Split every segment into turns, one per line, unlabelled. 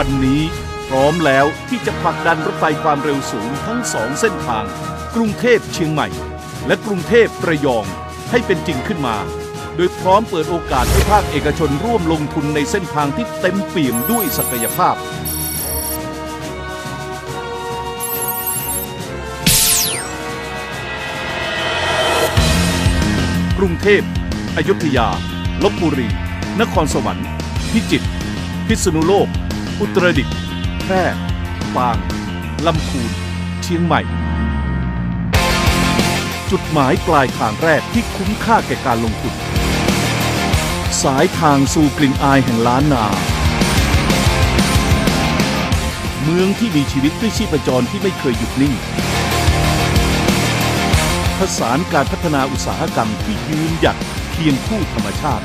วันนี้พร้อมแล้วที่จะผลักดันรถไฟความเร็วสูงทั้งสองเส้นทาง กรุงเทพเชียงใหม่ และกรุงเทพระยองให้เป็นจริงขึ้นมา โดยพร้อมเปิดโอกาสให้ภาคเอกชนร่วมลงทุนในเส้นทางที่เต็มเปี่ยมด้วยศักยภาพ กรุงเทพ อยุธยา ลบบุรี นครสวรรค์ พิจิตร พิษณุโลก อุตรดิตถ์แพร่ปาง ลำพูน เชียงใหม่ จุดหมายปลายทางแรกที่คุ้มค่าแก่การลงทุน สายทางสู่กลิ่นอายแห่งล้านนา เมืองที่มีชีวิตด้วยชีพจรที่ไม่เคยหยุดนิ่งผสานการพัฒนาอุตสาหกรรมที่ยืนหยัดเคียงคู่ธรรมชาติ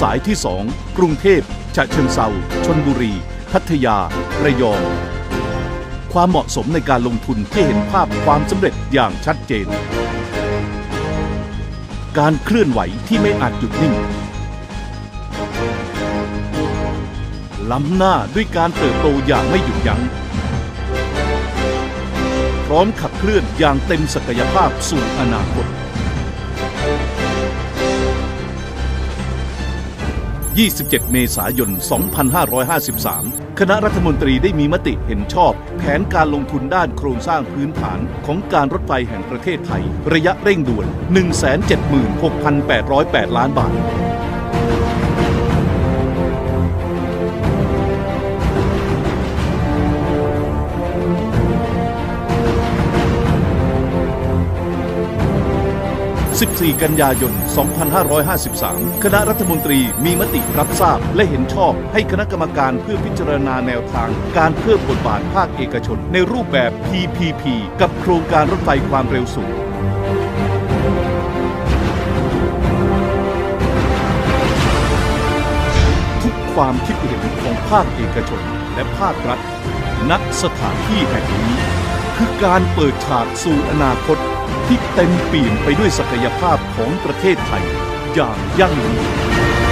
สายที่ 2 กรุงเทพฉะเชิงเซาชนบุรี พัทยา ระยอง ความเหมาะสมในการลงทุนที่เห็นภาพความสำเร็จอย่างชัดเจน การเคลื่อนไหวที่ไม่อาจหยุดนิ่ง ล้ำหน้าด้วยการเติบโตอย่างไม่หยุดยัง้ง พร้อมขับเคลื่อนอย่างเต็มศักยภาพสู่อนาคต 27 เมษายน 2553 คณะรัฐมนตรีได้มีมติเห็นชอบ แผนการลงทุนด้านโครงสร้างพื้นฐานของการรถไฟแห่งประเทศไทย ระยะเร่งด่วน 176,808 ล้านบาท 14 กันยายน 2553 คณะรัฐมนตรีมีมติรับทราบ และเห็นชอบให้คณะกรรมการเพื่อพิจารณาแนวทาง การเพิ่มบทบาทภาคเอกชน ในรูปแบบ PPP กับโครงการรถไฟความเร็วสูงทุกความคิดเห็นของภาคเอกชนและภาครัฐณสถานที่แห่งนี้ คือการเปิดฉากสู่อนาคต ที่เต็มเปี่ยมไปด้วยศักยภาพของประเทศไทยอย่างยั่งยืน